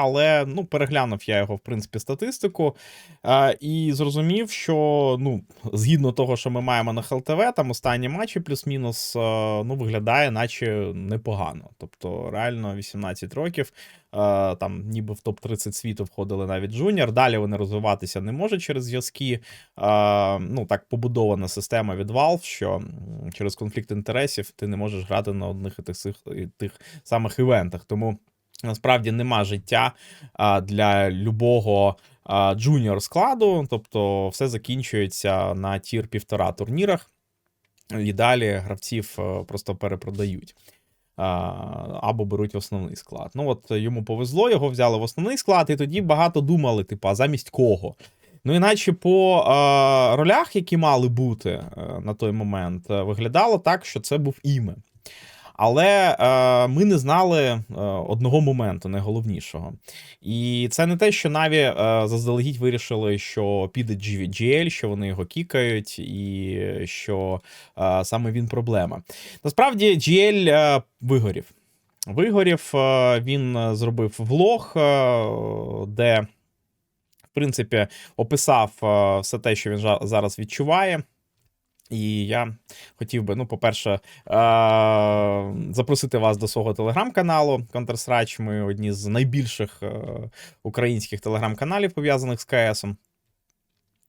але ну, переглянув я його, в принципі, статистику е, і зрозумів, що ну, згідно того, що ми маємо на ХЛТВ, там останні матчі плюс-мінус е, ну, виглядає, наче непогано. Тобто, реально 18 років. Там ніби в топ-30 світу входили навіть джуніор. Далі вони розвиватися не можуть через зв'язки. Ну, так побудована система від Valve, що через конфлікт інтересів ти не можеш грати на одних і тих, і тих самих івентах. Тому насправді нема життя для любого джуніор складу, тобто все закінчується на тір півтора турнірах, і далі гравців е, просто перепродають. Або беруть основний склад. Ну от йому повезло, його взяли в основний склад, і тоді багато думали, типу, а замість кого? Ну, іначе по ролях, які мали бути е, на той момент, е, виглядало так, що це був іме. Але е, ми не знали е, одного моменту, найголовнішого. І це не те, що Наві е, заздалегідь вирішили, що піде GL, що вони його кікають, і що е, саме він проблема. Насправді, GL е, вигорів. Вигорів, е, він зробив влог, е, де, в принципі, описав е, все те, що він зараз відчуває. І я хотів би, ну, по-перше, е- запросити вас до свого телеграм-каналу Counter-Strike. Ми одні з найбільших е- українських телеграм-каналів, пов'язаних з КС.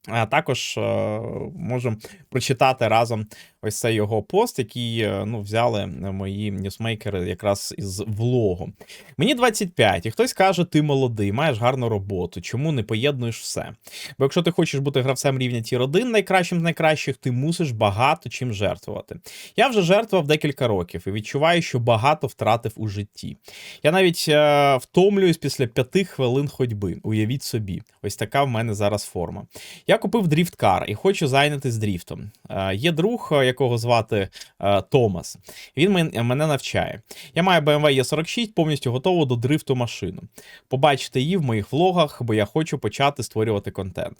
А також е- можемо прочитати разом ось цей його пост, який е, ну, взяли мої ньюсмейкери якраз із влогу. Мені 25, і хтось каже, ти молодий, маєш гарну роботу. Чому не поєднуєш все? Бо якщо ти хочеш бути гравцем рівня Тір 1, найкращим з найкращих, ти мусиш багато чим жертвувати. Я вже жертвував декілька років і відчуваю, що багато втратив у житті. Я навіть е, втомлююсь після п'яти хвилин ходьби. Уявіть собі, ось така в мене зараз форма. Я купив дріфткар і хочу зайнятися дріфтом. Е, є друг, е, якого звати е, Томас. Він мен- мене навчає. Я маю BMW E46 повністю готову до дрифту машину. Побачите її в моїх влогах, бо я хочу почати створювати контент.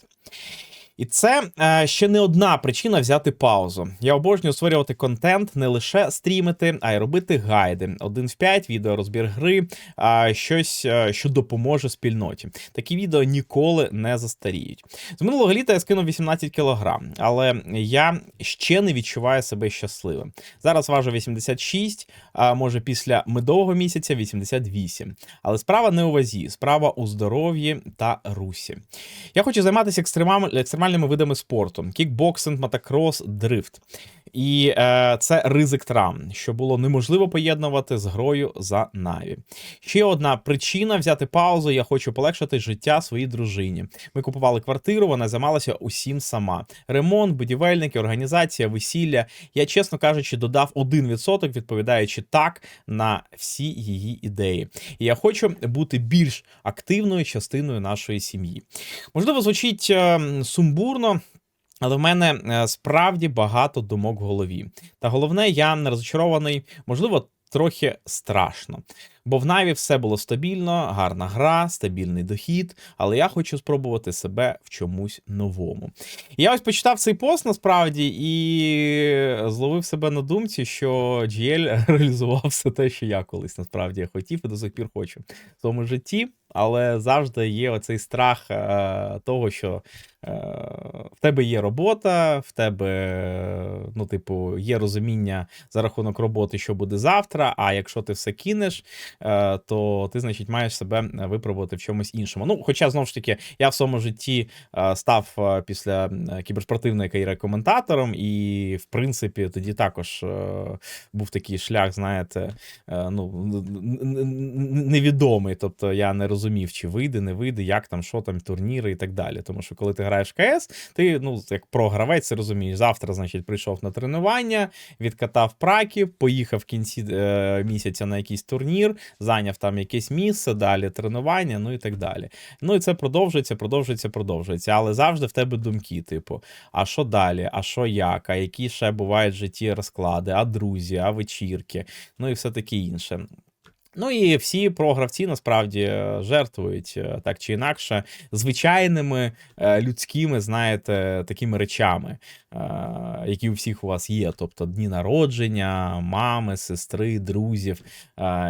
І це е, ще не одна причина взяти паузу. Я обожнюю створювати контент, не лише стрімити, а й робити гайди. Один в 5, відеорозбір гри, а щось, е, що допоможе спільноті. Такі відео ніколи не застаріють. З минулого літа я скинув 18 кілограм, але я ще не відчуваю себе щасливим. Зараз важу 86, а може після медового місяця 88. Але справа не у вазі, справа у здоров'ї та русі. Я хочу займатися екстремам- екстремальними видами спорту: кікбоксинг, мотокрос, дрифт. І е, це ризик травм, що було неможливо поєднувати з грою за Наві. Ще одна причина взяти паузу. Я хочу полегшити життя своїй дружині. Ми купували квартиру, вона займалася усім сама: ремонт, будівельники, організація, весілля. Я, чесно кажучи, додав 1%, відповідаючи так на всі її ідеї. І я хочу бути більш активною частиною нашої сім'ї. Можливо, звучить е, сумбурно. Але в мене е, справді багато думок в голові. Та головне, я не розчарований, можливо, трохи страшно. Бо в Наві все було стабільно, гарна гра, стабільний дохід, але я хочу спробувати себе в чомусь новому. Я ось почитав цей пост насправді і зловив себе на думці, що GL реалізував все те, що я колись насправді хотів і до сих пір хочу в своєму житті. Але завжди є оцей страх е, того, що е, в тебе є робота, в тебе, ну, типу, є розуміння за рахунок роботи, що буде завтра. А якщо ти все кинеш, то ти, значить, маєш себе випробувати в чомусь іншому. Ну, хоча знову ж таки, я в своєму житті е, став е, після е, кіберспортивної кар'єри коментатором, і в принципі тоді також е, був такий шлях, знаєте, е, ну, невідомий. Тобто я не розумів, чи вийде, не вийде, як там, що там, турніри і так далі. Тому що коли ти граєш в КС, ти ну, як програвець, ти розумієш, завтра, значить, прийшов на тренування, відкатав праки, поїхав в кінці е, місяця на якийсь турнір, зайняв там якесь місце, далі тренування, ну і так далі. Ну і це продовжується, продовжується, продовжується. Але завжди в тебе думки, типу, а що далі, а що як, а які ще бувають в житті розклади, а друзі, а вечірки, ну і все таке інше. Ну і всі програвці насправді е, жертвують е, так чи інакше звичайними е, людськими, знаєте, такими речами, які у всіх у вас є. Тобто дні народження, мами, сестри, друзів.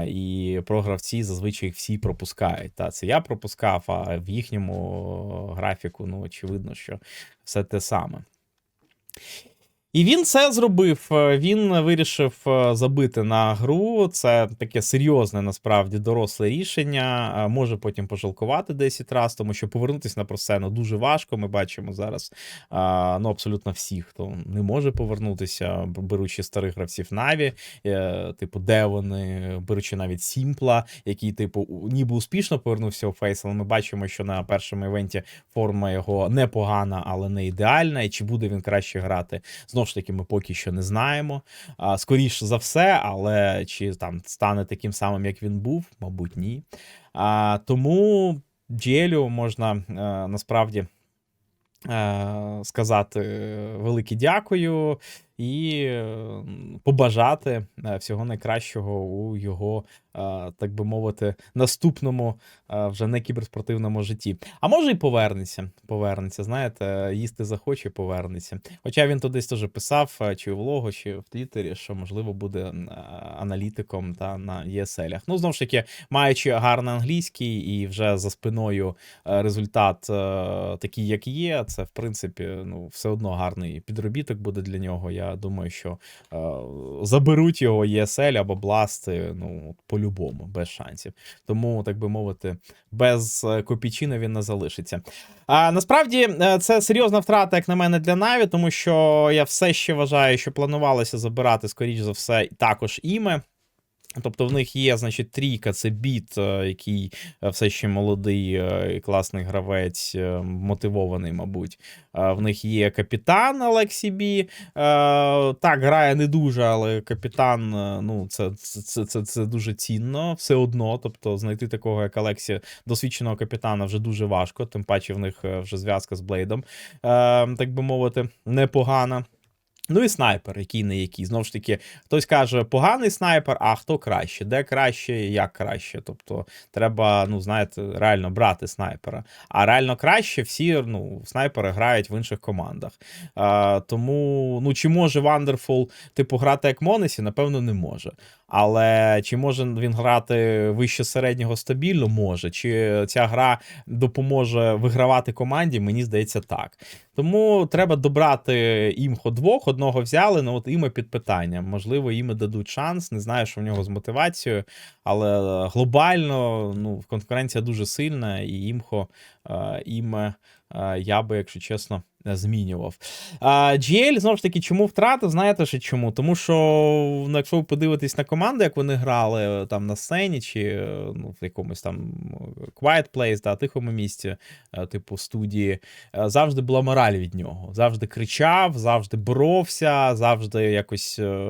І програвці зазвичай всі пропускають. Та це я пропускав, а в їхньому графіку, ну очевидно, що все те саме. І він це зробив. Е, Він вирішив е, забити на гру. Це таке серйозне, насправді, доросле рішення. Е, Може потім пожалкувати 10 разів, тому що повернутися на просцену дуже важко. Ми бачимо зараз ну, абсолютно всі, хто не може повернутися, беручи старих гравців Наві, типу Девони, беручи навіть Сімпла, який, типу, ніби успішно повернувся у Фейс, але ми бачимо, що на першому івенті форма його непогана, але не ідеальна. І чи буде він краще грати? Знову ж таки, ми поки що не знаємо. Скоріше за все, але чи там стане таким самим, як він був, мабуть, ні. А, Тому Джелю можна е, насправді е, сказати велике дякую і побажати е, всього найкращого у його, е, так би мовити, наступному е, вже не кіберспортивному житті. А може і повернеться. Повернеться, знаєте, їсти захоче, повернеться. Хоча він то десь теж писав, чи у влогу, чи в Твіттері, що можливо буде аналітиком та на ESL. Ну, знову ж таки, маючи гарний англійський і вже за спиною результат такий, як є, це в принципі ну, все одно гарний підробіток буде для нього. Я думаю, що е, заберуть його ESL або Бласти, ну, по-любому, без шансів. Тому, так би мовити, без е, копійчини він не залишиться. А насправді е, це серйозна втрата, як на мене, для Наві, тому що я все ще вважаю, що планувалося забирати, скоріш за все, також іме. Тобто в них є, значить, трійка, це біт, е, який е, все ще молодий е, і класний гравець, мотивований, мабуть. В них є капітан Алексі Бі. Так, грає не дуже, але капітан, ну, це, це, це, це дуже цінно, все одно. Тобто, знайти такого, як Алексі, досвідченого капітана вже дуже важко, тим паче в них вже зв'язка з Блейдом, так би мовити, непогана. Ну і снайпер, який не який. Знову ж таки, хтось каже, поганий снайпер, а хто краще? Де краще, як краще. Тобто, треба, ну, знаєте, реально брати снайпера. А реально краще всі ну, снайпери грають в інших командах. А, тому, ну, чи може Вандерфул, типу, грати як Монесі? Напевно, не може. Але чи може він грати вище середнього стабільно? Може. Чи ця гра допоможе вигравати команді? Мені здається, так. Тому треба добрати імхо двох. Одного взяли, ну от іме під питанням. Можливо, їм дадуть шанс. Не знаю, що в нього з мотивацією, але глобально ну, конкуренція дуже сильна, і імхо е, іме я би, якщо чесно, змінював. А, GL, знову ж таки, чому втрата? Знаєте ще чому? Тому що, ну, якщо ви подивитесь на команду, як вони грали е, там на сцені, чи е, ну, в якомусь там Quiet Place, да, тихому місці, е, типу студії, е, завжди була мораль від нього. Завжди кричав, завжди боровся, завжди якось е,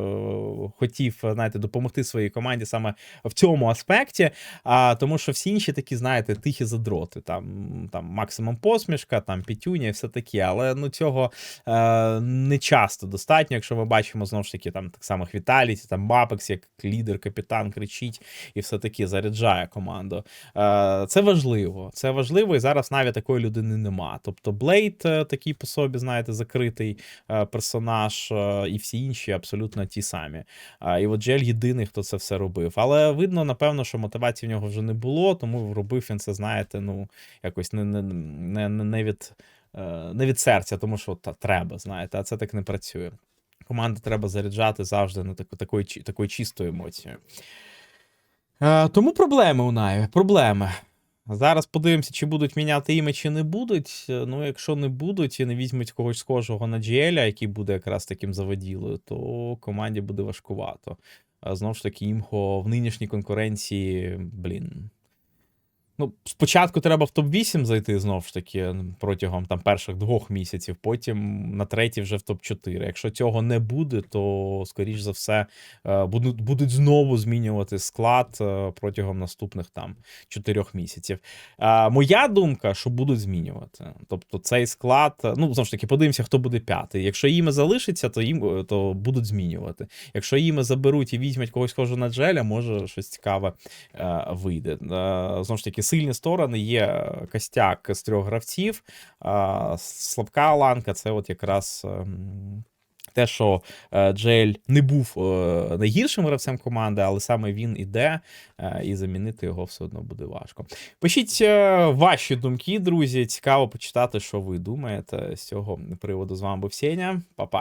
хотів, знаєте, допомогти своїй команді саме в цьому аспекті. А, тому що всі інші такі, знаєте, тихі задроти. Там, там максимум посмішка, там пітюня і все таке. Але ну цього е, не часто достатньо, якщо ми бачимо знову ж таки там так само Віталіті, там Мапекс, як лідер, капітан кричить і все таки заряджає команду. Е, це важливо. Це важливо, і зараз навіть такої людини нема. Тобто Блейд е, такий по собі, знаєте, закритий е, персонаж, е, і всі інші абсолютно ті самі. А, І от Джель єдиний, хто це все робив. Але видно, напевно, що мотивації в нього вже не було, тому робив він це, знаєте, ну, якось не, не, не, не, від, е, не від серця, тому що та, треба, знаєте, а це так не працює. Команду треба заряджати завжди на таку, такою, такою чистою емоцією. Е, тому проблеми у Наві, проблеми. Зараз подивимося, чи будуть міняти ім'я, чи не будуть. Е, Ну, якщо не будуть і не візьмуть когось схожого на GL, який буде якраз таким заводілою, то команді буде важкувато. Знову ж таки, імхо в нинішній конкуренції, блін. Ну, спочатку треба в топ-8 зайти знову ж таки протягом там перших двох місяців, потім на третій вже в топ-4. Якщо цього не буде, то скоріш за все е, будуть, будуть знову змінювати склад е, протягом наступних там чотирьох місяців. Е, Моя думка, що будуть змінювати. Тобто цей склад, ну знову ж таки, подивимося, хто буде п'ятий. Якщо їм залишиться, то їм то будуть змінювати. Якщо їм заберуть і візьмуть когось схожого на Джеля, може щось цікаве вийде. Знову ж таки, сильні сторони є костяк з трьох гравців. Слабка ланка це от якраз. ем, Те, що е, Джель не був е, найгіршим гравцем команди, але саме він іде, е, і замінити його все одно буде важко. Пишіть ваші думки, друзі. Цікаво почитати, що ви думаєте з цього приводу. З вами був Сеня. Па-па.